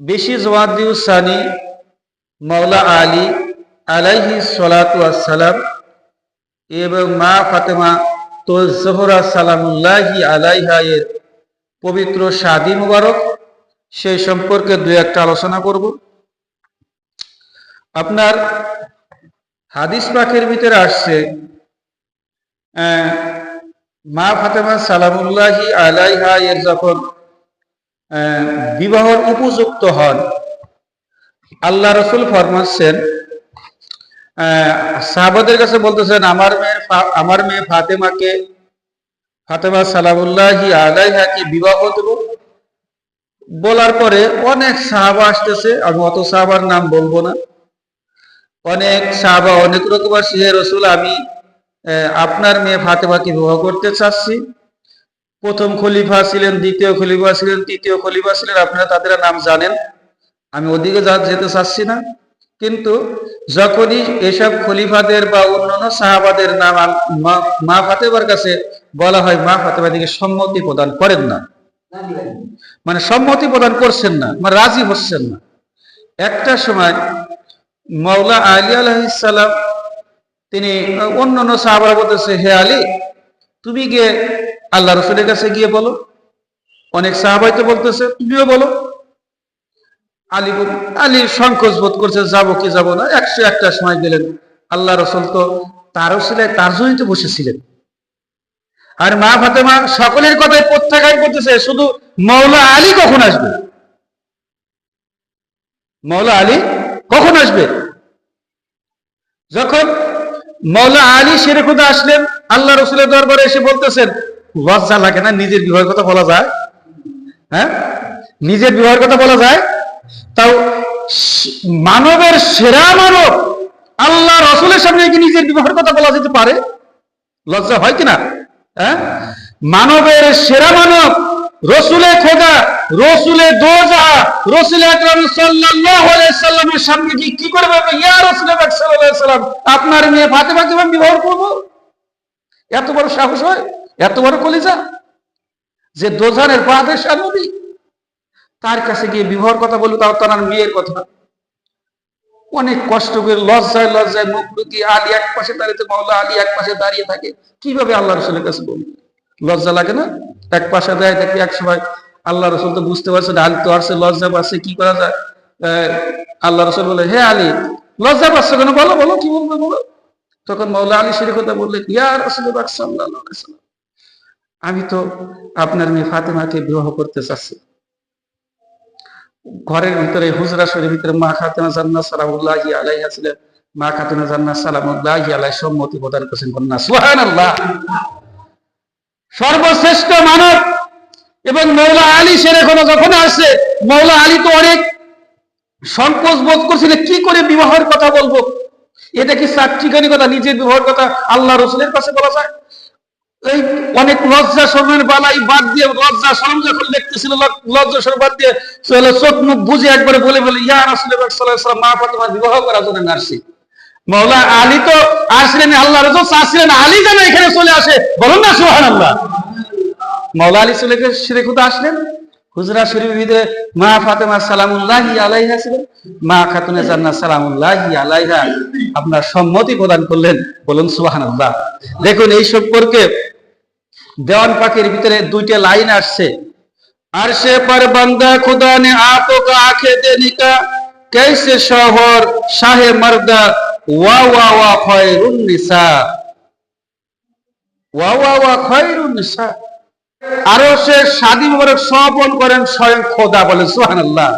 বেশি জওয়াদিউসানি মৌলা আলী আলাইহি সালাম এবং মা ফাতেমা তো জোহরা সালামুল্লাহি আলাইহা এর পবিত্র শাদি মুবারক। সেই সম্পর্কে দু একটা আলোচনা করব। আপনার হাদিস পাখের ভিতরে আসছে মা ফাতেমা সালামুল্লাহি আলাইহা এর যখন বিবাহর উপযুক্ত হন। আল্লাহ রসুল ফরমাচ্ছেন সাহাবাদের কাছে বলতেছেন, আমার মেয়ের আমার মেয়ে ফাতেমাকে, ফাতেমা সালামুল্লাহি আলাইহাকে বিবাহ দেব। বলার পরে অনেক সাহাবা আসতেছে, আমি অত সাহাবার নাম বলব না। অনেক সাহাবা, অনেক রকম আসছে রসুল, আমি আপনার মেয়ে ফাতেমাকে বিবাহ করতে চাচ্ছি। প্রথম খলিফা ছিলেন, দ্বিতীয় খলিফা ছিলেন, তৃতীয় খলিফা ছিলেন, আপনারা তাদের নাম জানেন। আমি ওদিকে যেতে চাচ্ছি না। কিন্তু যখনই এসব খলিফাদের বা অন্যান্য সাহাবাদের নাম মা- ফাতেমার কাছে বলা হয়, মা ফাতেমা দিকে সম্মতি প্রদান করেন না। মানে সম্মতি প্রদান করছেন না মানে রাজি হচ্ছেন না। একটা সময় মাওলা আলী আলাইসাল্লাম তিনি অন্য অন্য সাহাবারা বলতেছে, হে আলী তুমি গিয়ে আল্লাহ রসুলের কাছে গিয়ে বলো। অনেক সাহাবাই তো বলতেছে, তুমিও বলো। আলী আলী সংকোচ বোধ করছে, যাব কি যাব না, একশো একটা সময় গেলেন। আল্লাহ রসুল তো তারও ছিলেন তার জন্যই তো বসেছিলেন। আর মা ফাতেমা সকলের কথাই প্রত্যাখ্যান করতেছে, শুধু মৌলা আলী কখন আসবে? মৌলা আলী কখন আসবে? যখন মৌলা আলী শেরে খুদা আসলেন, আল্লাহ রসুলের দরবারে এসে বলতেছেন লজ্জা লাগে না, নিজের বিবাহের কথা বলা যায়? হ্যাঁ? নিজের বিবাহের কথা বলা যায়? তাও মানবের সেরা মানব আল্লাহ রসুলের সামনে কি নিজের বিবাহের কথা বলা যেতে পারে? লজ্জা হয় কিনা হ্যাঁ? মানবের সেরা মানব রসুলে খোদা, রসুলে দোজা, রসুলে আকরাম সাল্লাল্লাহু আলাইহি সাল্লামের সামনে কি কি করে বলবে? ইয়া রসুল পাক সাল্লাল্লাহু আলাইহি সাল্লাম, আপনার মেয়ে ফাতেমা কীভাবে বিবাহ করব। এত বড় সাহস হয়? এত বড় কলিজা? যে দোজানের পাদের নবী তার কাছে গিয়ে বিবাহর কথা বলব তাও তার মেয়ের কথা। অনেক কষ্ট করে লজ্জায় লজ্জায় মুখ লুকিয়ে আলী এক পাশে দাঁড়িয়ে মাওলা আলী এক পাশে দাঁড়িয়ে থাকে। কীভাবে আল্লাহ রসুলের কাছে বলবে? লজ্জা লাগে না? এক পাশে দাঁড়িয়ে থাকবে এক সময় আল্লাহ রসুল তো বুঝতে পারছে না, আলী তো আসছে লজ্জা পাচ্ছে, কি করা যায়? আল্লাহ রসুল বলে, হে আলী, লজ্জা পাচ্ছে কেন? বলো বলো, কি বলবে, বলো? তখন মাওলা আলী সেরে কথা বললেন, ইয়া রসুল আমি তো আপনার মেয়ে ফাতেমাকে বিবাহ করতে চাচ্ছি। ঘরের ভিতরে হুজরা শরীর ভিতরে মা খাতুনা জান্নাত সালামুল্লাহি আলাইহা ছিলেন মা খাতুনা জান্নাত সালামুল্লাহি আলাই সম্মতি প্রদান করেছেন কন্যা, সুবহানাল্লাহ। সর্বশ্রেষ্ঠ মানব এবং মৌলা আলী সেরে কোনো যখন আসছে, মৌলা আলী তো অনেক সংকোচ বোধ করছিল কি করে বিবাহের কথা বলব। এটা কি চারটিখানি কথা, নিজের বিবাহের কথা আল্লাহ রসুলের কাছে বলা যায়। এই অনেক লজ্জা শরমের বালাই বাদ দিয়ে, লজ্জা শরম যখন দেখতেছিল লজ্জা শরম বাদ দিয়ে চোখ মুখ বুঝে একবারে বলে বলে, ইয়া রাসূলুল্লাহ মা ফাতেমা বিবাহ করার জন্য নার্সি মৌলা আলী তো আসলেন, আল্লাহ রসুল আসলেন আলী যেন এখানে চলে আসে। বলুন না সোহান আল্লাহ মৌলা আলী চলে সেরে আসলেন। হুজরা মা ফাতেমা সালামুল্লাহি আলাইহা ছিলেন। মা খাতুনে জান্নাত সালামুল্লাহি আলাইহা আপনার সম্মতি প্রদান করলেন। বলুন দেখুন, এই সম্পর্কে দেওয়ান পাখির ভিতরে দুইটা লাইন আসছে। আর সে পর বান্দা খুদা নে আখে দে নিকা কেসে শহর, শাহে মর্দা আরও সে স্বাধীন মোবারক স্বপন করেন স্বয়ং খোদা বলে সোহান আল্লাহ